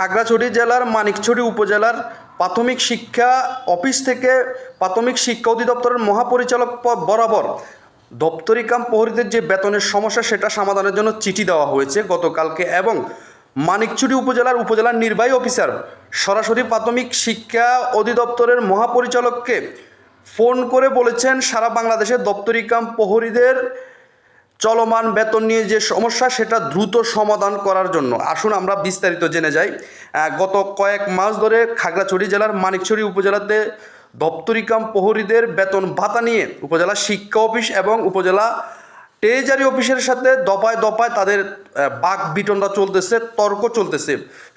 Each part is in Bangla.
খাগড়াছড়ি জেলার, মানিকছড়ি উপজেলার প্রাথমিক শিক্ষা অফিস থেকে প্রাথমিক শিক্ষা অধিদপ্তরের মহাপরিচালক বরাবর দপ্তরি কাম প্রহরীদের যে বেতনের সমস্যা, সেটা সমাধানের জন্য চিঠি দেওয়া হয়েছে গতকালকে এবং মানিকছড়ি উপজেলার উপজেলার নির্বাহী অফিসার সরাসরি প্রাথমিক শিক্ষা অধিদপ্তরের মহাপরিচালককে ফোন করে বলেছেন, সারা বাংলাদেশের দপ্তরি কাম প্রহরীদের চলমান বেতন নিয়ে যে সমস্যা, সেটা দ্রুত সমাধান করার জন্য। আসুন আমরা বিস্তারিত জেনে যাই। গত কয়েক মাস ধরে খাগড়াছড়ি জেলার মানিকছড়ি উপজেলাতে দপ্তরি কাম প্রহরীদের বেতন ভাতা নিয়ে উপজেলা শিক্ষা অফিস এবং উপজেলা ট্রেজারি অফিসের সাথে দপায় দপায় তাদের বাক বিটনটা চলতেছে, তর্ক চলতেছে।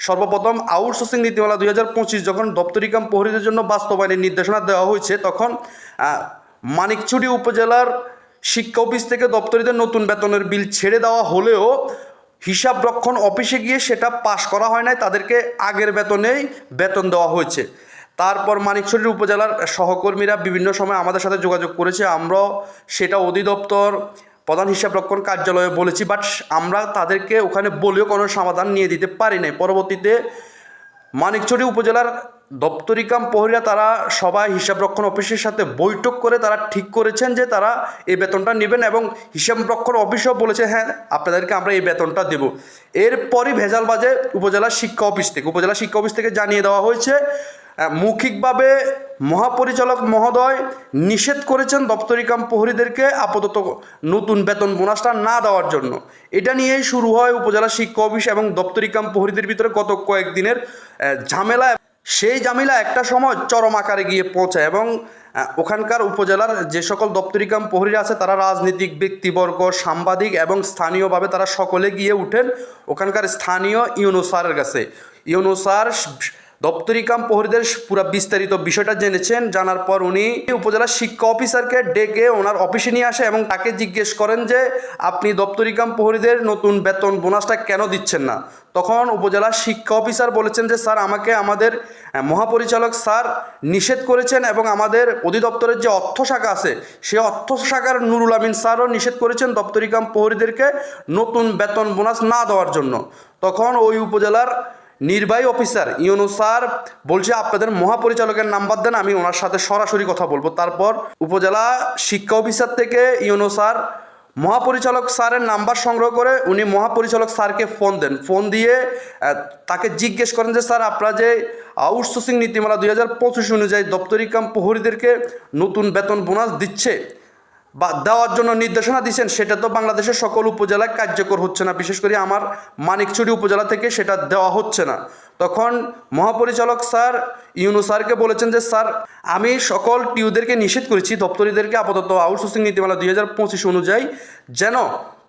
সর্বপ্রথম আউটসোর্সিং নীতিমালা দুই হাজার পঁচিশ যখন দপ্তরি কাম প্রহরীদের জন্য বাস্তবায়নের নির্দেশনা দেওয়া হয়েছে, তখন মানিকছড়ি উপজেলার শিক্ষা অফিস থেকে দপ্তরিদের নতুন বেতনের বিল ছেড়ে দেওয়া হলেও হিসাব রক্ষণ অফিসে গিয়ে সেটা পাশ করা হয় নাই, তাদেরকে আগের বেতনেই বেতন দেওয়া হয়েছে। তারপর মানিকছড়ির উপজেলার সহকর্মীরা বিভিন্ন সময় আমাদের সাথে যোগাযোগ করেছে, আমরাও সেটা অধিদপ্তর, প্রধান হিসাব রক্ষণ কার্যালয়ে বলেছি, বাট আমরা তাদেরকে ওখানে বলেও কোনো সমাধান নিয়ে দিতে পারি নাই। পরবর্তীতে মানিকছড়ি উপজেলার দপ্তরি কাম প্রহরীরা তারা সবাই হিসাব রক্ষণ অফিসের সাথে বৈঠক করে তারা ঠিক করেছেন যে তারা এই বেতনটা নেবেন এবং হিসাব রক্ষণ অফিসও বলেছে হ্যাঁ আপনাদেরকে আমরা এই বেতনটা দেব। এরপরই ভেজাল বাজে উপজেলা শিক্ষা অফিস থেকে, উপজেলা শিক্ষা অফিস থেকে জানিয়ে দেওয়া হয়েছে মৌখিকভাবে মহাপরিচালক মহোদয় নিষেধ করেছেন দপ্তরি কাম প্রহরীদেরকে আপাতত নতুন বেতন বোনাসটা না দেওয়ার জন্য। এটা নিয়েই শুরু হয় উপজেলা শিক্ষা অফিস এবং দপ্তরি কাম প্রহরীদের ভিতরে গত কয়েকদিনের ঝামেলা সেই জামিলা একটা সময় চরম আকারে গিয়ে পৌঁছায় এবং ওখানকার উপজেলার যে সকল দপ্তরি কাম প্রহরীরা আছে তারা রাজনৈতিক, ব্যক্তিবর্গ, সাংবাদিক এবং স্থানীয়ভাবে তারা সকলে গিয়ে উঠেন ওখানকার স্থানীয় ইউনুসারের কাছে। ইউনো স্যার দপ্তরি কাম প্রহরীদের পুরো বিস্তারিত বিষয়টা জেনেছেন। জানার পর উনি উপজেলা শিক্ষা অফিসারকে ডেকে ওনার অফিসে নিয়ে আসে এবং তাকে জিজ্ঞেস করেন যে, আপনি দপ্তরি কাম প্রহরীদের নতুন বেতন বোনাসটা কেন দিচ্ছেন না? তখন উপজেলা শিক্ষা অফিসার বলেছেন যে, স্যার, আমাকে আমাদের মহাপরিচালক স্যার নিষেধ করেছেন এবং আমাদের অধিদপ্তরের যে অর্থ শাখা আছে, সে অর্থ শাখার নুরুল আমিন স্যারও নিষেধ করেছেন দপ্তরি কাম প্রহরীদেরকে নতুন বেতন বোনাস না দেওয়ার জন্য। তখন ওই উপজেলার নির্বাহী অফিসার ইউনো স্যার বলছে, আপনাদের মহাপরিচালকের নাম্বার দেন, আমি ওনার সাথে সরাসরি কথা বলব। তারপর উপজেলা শিক্ষা অফিসার থেকে ইউনো স্যার মহাপরিচালক স্যারের নাম্বার সংগ্রহ করে উনি মহাপরিচালক স্যারকে ফোন দেন। ফোন দিয়ে তাকে জিজ্ঞেস করেন যে, স্যার, আপনারা যে আউটসোর্সিং নীতিমালা দুই হাজার পঁচিশ অনুযায়ী দপ্তরি কাম প্রহরীদেরকে নতুন বেতন বোনাস দিচ্ছে বা দেওয়ার জন্য নির্দেশনা দিচ্ছেন সেটা তো বাংলাদেশের সকল উপজেলায় কার্যকর হচ্ছে না। বিশেষ করে আমার মানিকচুরি উপজেলা থেকে সেটা দেওয়া হচ্ছে না। তখন মহাপরিচালক স্যার ইউনু স্যারকে বলেছেন যে, স্যার, আমি সকল টিউদেরকে নিষেধ করেছি, দপ্তরিদেরকে আপাতত আউটসোর্সিং নীতিমালা দুই হাজার পঁচিশ অনুযায়ী যেন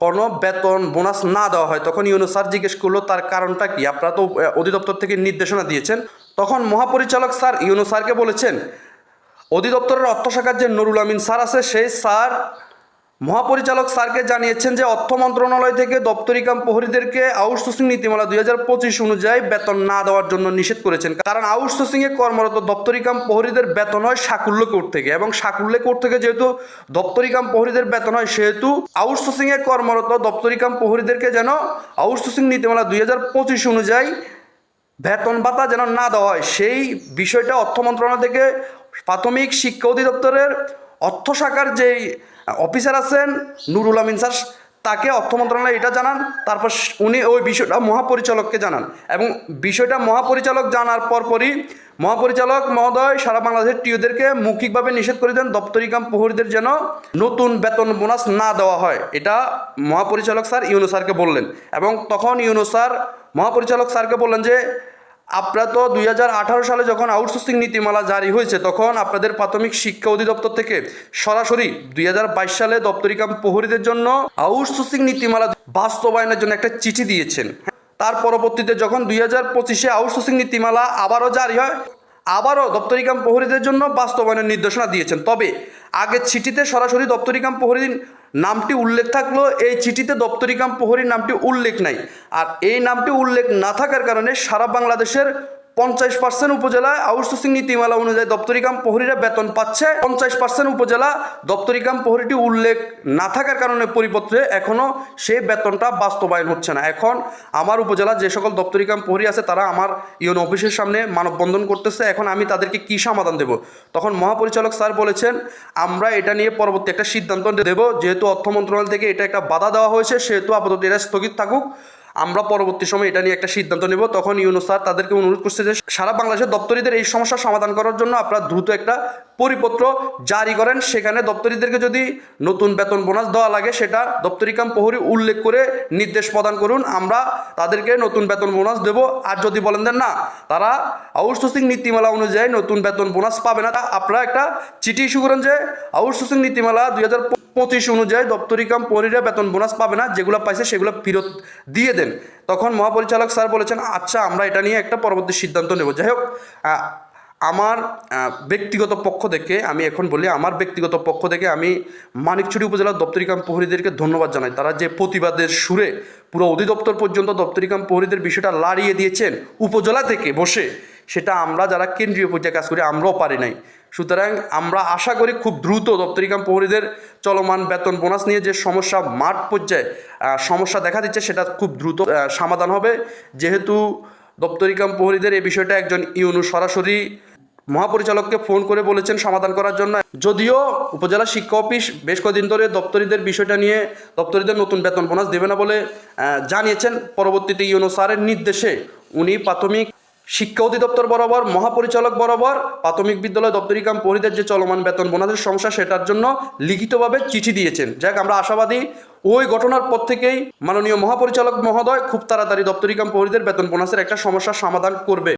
কোনো বেতন, বোনাস না দেওয়া হয়। তখন ইউনু স্যার জিজ্ঞেস করল, তার কারণটা কি? আপনারা তো অধিদপ্তর থেকে নির্দেশনা দিয়েছেন। তখন মহাপরিচালক স্যার ইউনু স্যারকে বলেছেন অধিদপ্তরের অর্থ শাখার যে নুরুল আমিন স্যার আছে, সেই স্যার মহাপরিচালক স্যারকে জানিয়েছেন যে অর্থ মন্ত্রণালয় থেকে দপ্তরি কাম প্রহরীদেরকে আউটসোর্সিং নীতিমালা দুই হাজার পঁচিশ অনুযায়ী বেতন না দেওয়ার জন্য নিষেধ করেছেন। কারণ আউটসোর্সিংয়ে কর্মরত দপ্তরি কাম প্রহরীদের বেতন হয় সাকুল্য কোর্ট থেকে এবং সাকুল্য কোর্ট থেকে যেহেতু দপ্তরি কাম প্রহরীদের বেতন হয়, সেহেতু আউটসোর্সিংয়ে কর্মরত দপ্তরি কাম প্রহরীদেরকে যেন আউটসোর্সিং নীতিমালা দুই হাজার পঁচিশ অনুযায়ী বেতন ভাতা যেন না দেওয়া হয়, সেই বিষয়টা অর্থ মন্ত্রণালয় থেকে প্রাথমিক শিক্ষা অধিদপ্তরের অর্থ শাখার যেই অফিসার আছেন নুরুল আমিন স্যার তাকে অর্থ মন্ত্রণালয় এটা জানান, তারপর উনি ওই বিষয়টা মহাপরিচালককে জানান। এবং বিষয়টা মহাপরিচালক জানার পরপরই মহাপরিচালক মহোদয় সারা বাংলাদেশের টিউদেরকে মৌখিকভাবে নিষেধ করে দেন, দপ্তরি কাম প্রহরীদের যেন নতুন বেতন বোনাস না দেওয়া হয়। এটা মহাপরিচালক স্যার ইউনো স্যারকে বললেন। এবং তখন ইউনো স্যার মহাপরিচালক স্যারকে বললেন যে আপনারা তো দুই হাজার আঠারো সালে যখন আউটসোর্সিং নীতিমালা জারি হয়েছে, তখন আপনাদের প্রাথমিক শিক্ষা অধিদপ্তর থেকে সরাসরি দুই হাজার বাইশ সালে দপ্তরি কাম প্রহরীদের জন্য আউটসোর্সিং নীতিমালা বাস্তবায়নের জন্য একটা চিঠি দিয়েছেন। তার পরবর্তীতে যখন দুই হাজার পঁচিশে আউটসোর্সিং নীতিমালা আবারও জারি হয়, আবারও দপ্তরি কাম প্রহরীদের জন্য বাস্তবায়নের নির্দেশনা দিয়েছেন। তবে আগের চিঠিতে সরাসরি দপ্তরি কাম প্রহরীর নামটি উল্লেখ থাকলেও এই চিঠিতে দপ্তরিকাম প্রহরীর নামটি উল্লেখ নাই। আর এই নামটি উল্লেখ না থাকার কারণে সারা বাংলাদেশের পঞ্চাশ পার্সেন্ট উপজেলায় আউটসোর্সিং নীতিমালা অনুযায়ী দপ্তরি কাম প্রহরীরা বেতন পাচ্ছে। পঞ্চাশ পার্সেন্ট উপজেলা দপ্তরি কাম প্রহরীটি উল্লেখ না থাকার কারণে পরিপত্রে এখনও সেই বেতনটা বাস্তবায়ন হচ্ছে না। এখন আমার উপজেলা যে সকল দপ্তরি কাম প্রহরী আছে, তারা আমার ইউন অফিসের সামনে মানববন্ধন করতেছে। এখন আমি তাদেরকে কী সমাধান দেব? তখন মহাপরিচালক স্যার বলেছেন, আমরা এটা নিয়ে পরবর্তী একটা সিদ্ধান্ত দেব। যেহেতু অর্থ মন্ত্রণালয় থেকে এটা একটা বাধা দেওয়া হয়েছে, সেহেতু আপাতত এটা স্থগিত থাকুক। আমরা পরবর্তী সময় এটা নিয়ে একটা সিদ্ধান্ত নেব। তখন ইউনো স্যার তাদেরকে অনুরোধ করছে যে সারা বাংলাদেশের দপ্তরিদের এই সমস্যার সমাধান করার জন্য আপনারা দ্রুত একটা পরিপত্র জারি করেন। সেখানে দপ্তরিদেরকে যদি নতুন বেতন বোনাস দেওয়া লাগে, সেটা দপ্তরি কাম প্রহরী উল্লেখ করে নির্দেশ প্রদান করুন। আমরা তাদেরকে নতুন বেতন বোনাস দেব। আর যদি বলেন দেন না, তারা আউটসোর্সিং নীতিমালা অনুযায়ী নতুন বেতন বোনাস পাবে না। আপনারা একটা চিঠি ইস্যু করেন যে আউটসোর্সিং নীতিমালা দুই হাজার পঁচিশ অনুযায়ী দপ্তরি কাম পরিরা বেতন বোনাস পাবে না, যেগুলো পাইছে সেগুলো ফেরত দিয়ে দেন। তখন মহাপরিচালক স্যার বলেছেন আচ্ছা আমরা এটা নিয়ে একটা পরবর্তী সিদ্ধান্ত নেব। যাই হোক আমার ব্যক্তিগত পক্ষ থেকে, আমি এখন বলি, আমার ব্যক্তিগত পক্ষ থেকে আমি মানিকছড়ি উপজেলার দপ্তরি কাম প্রহরীদেরকে ধন্যবাদ জানাই। তারা যে প্রতিবাদের সুরে পুরো অধিদপ্তর পর্যন্ত দপ্তরি কাম প্রহরীদের বিষয়টা লাড়িয়ে দিয়েছেন উপজেলা থেকে বসে, সেটা আমরা যারা কেন্দ্রীয় পর্যায়ে কাজ করি, আমরাও পারি নাই। সুতরাং আমরা আশা করি খুব দ্রুত দপ্তরি কাম প্রহরীদের চলমান বেতন বোনাস নিয়ে যে সমস্যা মাঠ পর্যায়ে সমস্যা দেখা দিচ্ছে সেটা খুব দ্রুত সমাধান হবে। যেহেতু দপ্তরি কাম প্রহরীদের এই বিষয়টা একজন ইউনু সরাসরি মহাপরিচালককে ফোন করে বলেছেন সমাধান করার জন্য। যদিও উপজেলা শিক্ষা অফিস বেশ কদিন ধরে দপ্তরিদের বিষয়টা নিয়ে দপ্তরিদের নতুন বেতন বোনাস দেবে না বলে জানিয়েছেন। পরবর্তীতে ইউনো স্যারের নির্দেশে উনি প্রাথমিক শিক্ষা অধিদপ্তর বরাবর, মহাপরিচালক বরাবর, প্রাথমিক বিদ্যালয় দপ্তরিকাম পরিদের যে চলমান বেতন, বোনাদের সমস্যা সেটার জন্য লিখিতভাবে চিঠি দিয়েছেন। যাক, আমরা আশাবাদী ওই ঘটনার পর থেকেই মাননীয় মহাপরিচালক মহোদয় খুব তাড়াতাড়ি দপ্তরিকাম পরিদের বেতন, বোনাসের একটা সমস্যার সমাধান করবে।